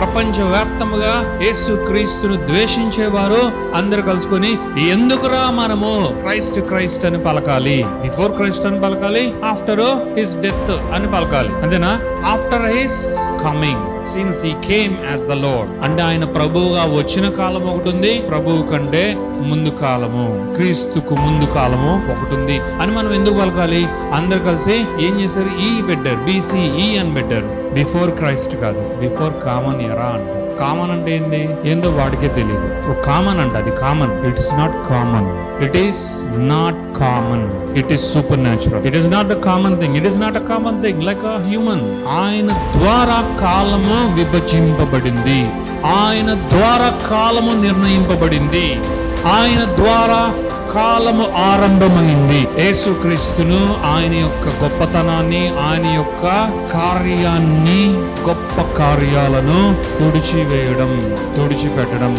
ప్రపంచ వ్యాప్తముగా యేసు క్రీస్తును ద్వేషించేవారు అందరు కలుసుకొని ఎందుకురా మనము? క్రైస్ట్ క్రైస్ట్ అని పలకాలి. బిఫోర్ క్రైస్ట్ అని పలకాలి ఆఫ్టర్ హిస్ డెత్ అని పలకాలి. అంతేనా? After his coming. Since he came as the lord అంటే ఆయన ప్రభువుగా వచ్చిన కాలం ఒకటి ఉంది. ప్రభువు కంటే ముందు కాలము. క్రీస్తుకు ముందు కాలము ఒకటి ఉంది. అని మనం ఎందుకు పలకాలి? అందరు కలిసి ఏం చేశారు? ఈ బెటర్ బీసీ ఈ అని బెటర్ బిఫోర్ క్రైస్ట్ కాదు. బిఫోర్ కామన్ ఎరా అంట కామన్ అంటే ఏంది? ఏందో వాడికే తెలియదు కామన్ అంట అది common it is not common it is not common it is supernatural it is not the common thing it is not a common thing like a human ఆయన ద్వారా కాలము విభజింపబడింది. ఆయన ద్వారా కాలము నిర్ణయింపబడింది. ఆయన ద్వారా కాలము ఆరంభమైంది. యేసుక్రీస్తును ఆయన యొక్క గొప్పతనాన్ని ఆయన యొక్క కార్యాన్ని గొప్ప కార్యాలను తుడిచివేయడం తుడిచిపెట్టడం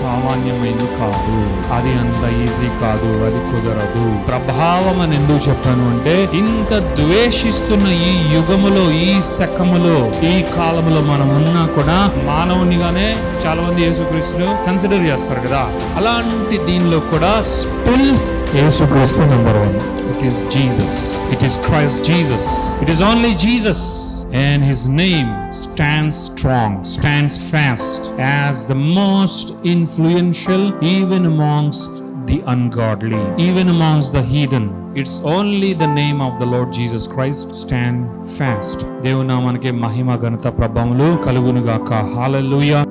సామాన్యమైనది కాదు. అది అంత ఈజీ కాదు అది కుదరదు. ప్రభావం అని ఎందుకు చెప్పాను అంటే ఇంత ద్వేషిస్తున్న ఈ యుగములో ఈ శకములో ఈ కాలంలో మనం ఉన్నా కూడా మానవునిగానే చాలా మంది యేసుక్రీస్తును కన్సిడర్ చేస్తారు కదా. అలాంటి దీనిలో కూడా స్టిల్ యేసుక్రీస్తు number one it is Jesus it is Christ Jesus it is only Jesus and his name stands strong, stands fast as the most influential even amongst the ungodly, even amongst the heathen. It's only the name of the Lord Jesus Christ stand fast. దేవునామానికి మహిమ ఘనత ప్రభావములు కలుగునుగాక hallelujah